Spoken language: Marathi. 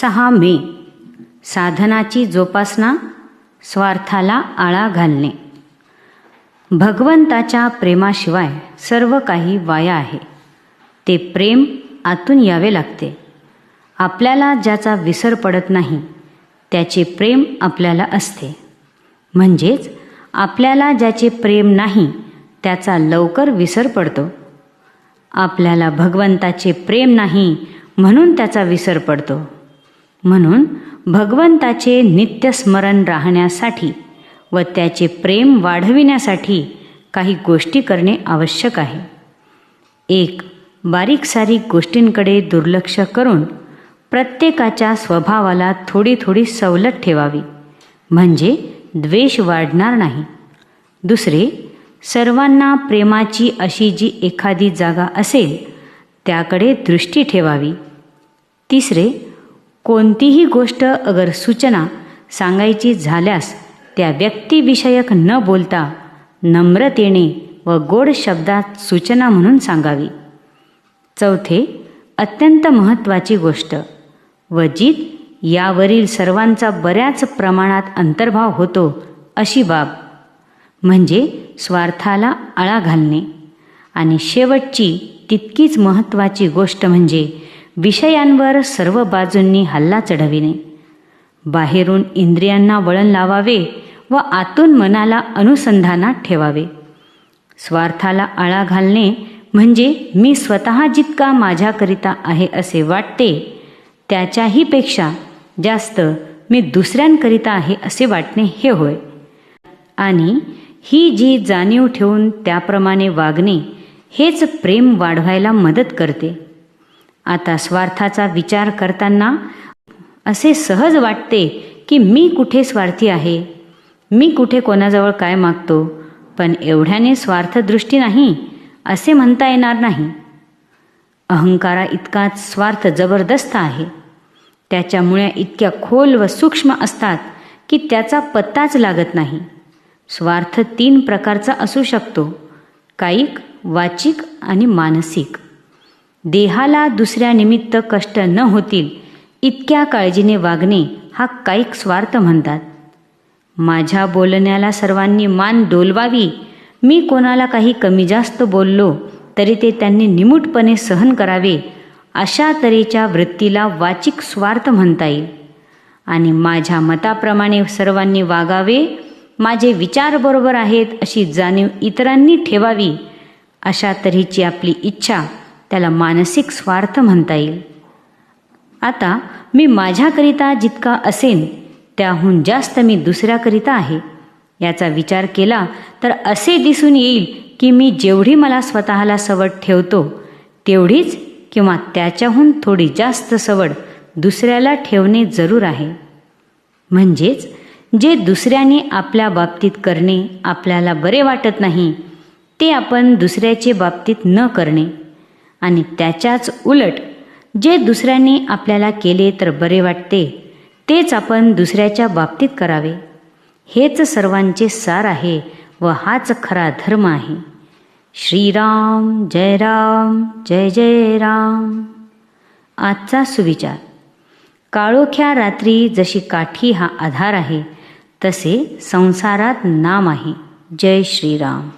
सहा मे. साधनाची जोपासना स्वार्थाला आळा घालणे. भगवंताच्या प्रेमाशिवाय सर्व काही वाया आहे. ते प्रेम आतून यावे लागते. आपल्याला ज्याचा विसर पडत नाही त्याचे प्रेम आपल्याला असते. म्हणजेच आपल्याला ज्याचे प्रेम नाही त्याचा लवकर विसर पडतो. आपल्याला भगवंताचे प्रेम नाही म्हणून त्याचा विसर पडतो. म्हणून भगवंताचे नित्यस्मरण राहण्यासाठी व त्याचे प्रेम वाढविण्यासाठी काही गोष्टी करणे आवश्यक आहे. एक बारीक सारीक गोष्टींकडे दुर्लक्ष करून प्रत्येकाच्या स्वभावाला थोडी थोडी सवलत ठेवावी. म्हणजे द्वेष वाढणार नाही. दुसरे सर्वांना प्रेमाची अशी जी एखादी जागा असेल त्याकडे दृष्टी ठेवावी. तिसरे कोणतीही गोष्ट अगर सूचना सांगायची झाल्यास त्या व्यक्तिविषयक न बोलता नम्रतेने व गोड शब्दात सूचना म्हणून सांगावी. चौथे अत्यंत महत्त्वाची गोष्ट. वजित यावरील सर्वांचा बऱ्याच प्रमाणात अंतर्भाव होतो अशी बाब. म्हणजे स्वार्थाला आळा घालणे. आणि शेवटची तितकीच महत्त्वाची गोष्ट म्हणजे विषयांवर सर्व बाजूंनी हल्ला चढविणे. बाहेरून इंद्रियांना वळण लावावे व आतून मनाला अनुसंधानात ठेवावे. स्वार्थाला आळा घालणे म्हणजे मी स्वतः जितका माझ्याकरिता आहे असे वाटते त्याच्याही पेक्षा जास्त मी दुसऱ्यांकरिता आहे असे वाटणे हे होय. आणि ही जी जाणीव ठेवून त्याप्रमाणे वागणे हेच प्रेम वाढवायला मदत करते. आता स्वार्थाचा विचार करताना असे सहज वाटते की मी कुठे स्वार्थी आहे? मी कुठे कोणाजवळ काय मागतो? पण एवढ्याने स्वार्थदृष्टी नाही असे म्हणता येणार नाही. अहंकारा इतकाच स्वार्थ जबरदस्त आहे. त्याच्यामुळे इतक्या खोल व सूक्ष्म असतात की त्याचा पत्ताच लागत नाही. स्वार्थ तीन प्रकारचा असू शकतो कायिक वाचिक आणि मानसिक. देहाला दुसऱ्या निमित्त कष्ट न होतील इतक्या काळजीने वागणे हा कायिक स्वार्थ म्हणतात. माझ्या बोलण्याला सर्वांनी मान डोलवावी. मी कोणाला काही कमी जास्त बोललो तरी ते त्यांनी निमूटपणे सहन करावे अशा तऱ्हेच्या वृत्तीला वाचिक स्वार्थ म्हणता येईल. आणि माझ्या मताप्रमाणे सर्वांनी वागावे माझे विचार बरोबर आहेत अशी जाणीव इतरांनी ठेवावी अशा तऱ्हेची आपली इच्छा त्याला मानसिक स्वार्थ म्हणता येईल. आता मी माझ्याकरिता जितका असेन त्याहून जास्त मी दुसऱ्याकरिता आहे. याचा विचार केला तर असे दिसून येईल की मी जेवढी मला स्वतःला सवड ठेवतो तेवढीच किंवा त्याच्याहून थोडी जास्त सवड दुसऱ्याला ठेवणे जरूर आहे. म्हणजेच जे दुसऱ्याने आपल्या बाबतीत करणे आपल्याला बरे वाटत नाही ते आपण दुसऱ्याचे बाबतीत न करणे. आणि त्याच्याच उलट जे दुसऱ्यांनी आपल्याला केले तर बरे वाटते तेच आपण दुसऱ्याच्या बाबतीत करावे. हेच सर्वांचे सार आहे व हाच खरा धर्म आहे. श्रीराम जय राम जय जय राम. आजचा सुविचार. काळोख्या रात्री जशी काठी हा आधार आहे तसे संसारात नाम आहे. जय श्रीराम.